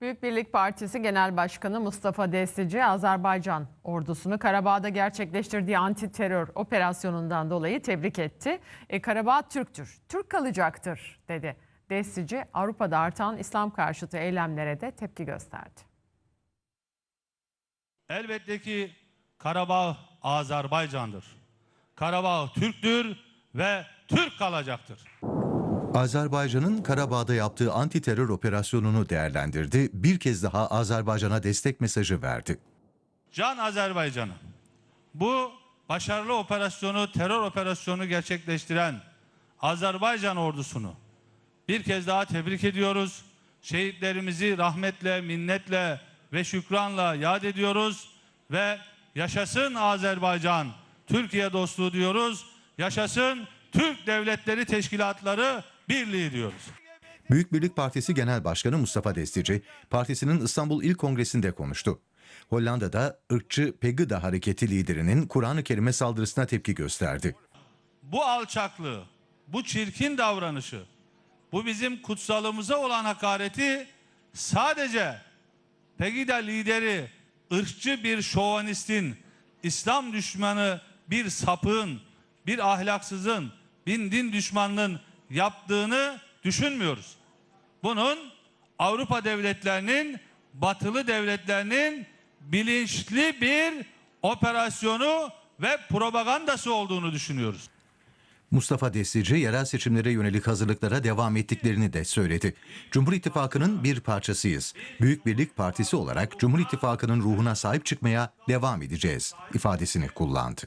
Büyük Birlik Partisi Genel Başkanı Mustafa Destici, Azerbaycan ordusunu Karabağ'da gerçekleştirdiği anti terör operasyonundan dolayı tebrik etti. E, Karabağ Türktür, Türk kalacaktır dedi. Destici, Avrupa'da artan İslam karşıtı eylemlere de tepki gösterdi. Elbette ki Karabağ Azerbaycan'dır. Karabağ Türktür ve Türk kalacaktır. Azerbaycan'ın Karabağ'da yaptığı anti terör operasyonunu değerlendirdi, bir kez daha Azerbaycan'a destek mesajı verdi. Can Azerbaycan'ı. Bu başarılı operasyonu, terör operasyonu gerçekleştiren Azerbaycan ordusunu bir kez daha tebrik ediyoruz. Şehitlerimizi rahmetle, minnetle ve şükranla yad ediyoruz ve yaşasın Azerbaycan, Türkiye dostluğu diyoruz. Yaşasın Türk Devletleri Teşkilatları Birliği diyoruz. Büyük Birlik Partisi Genel Başkanı Mustafa Destici, partisinin İstanbul İl Kongresi'nde konuştu. Hollanda'da ırkçı Pegida hareketi liderinin Kur'an-ı Kerim'e saldırısına tepki gösterdi. bu alçaklığı, bu çirkin davranışı, bu bizim kutsalımıza olan hakareti sadece Pegida lideri, ırkçı bir şovanistin, İslam düşmanı bir sapığın, bir ahlaksızın, bir din düşmanının yaptığını düşünmüyoruz. Bunun Avrupa devletlerinin, batılı devletlerinin bilinçli bir operasyonu ve propagandası olduğunu düşünüyoruz. Mustafa Destici yerel seçimlere yönelik hazırlıklara devam ettiklerini de söyledi. Cumhur İttifakı'nın bir parçasıyız. Büyük Birlik Partisi olarak Cumhur İttifakı'nın ruhuna sahip çıkmaya devam edeceğiz ifadesini kullandı.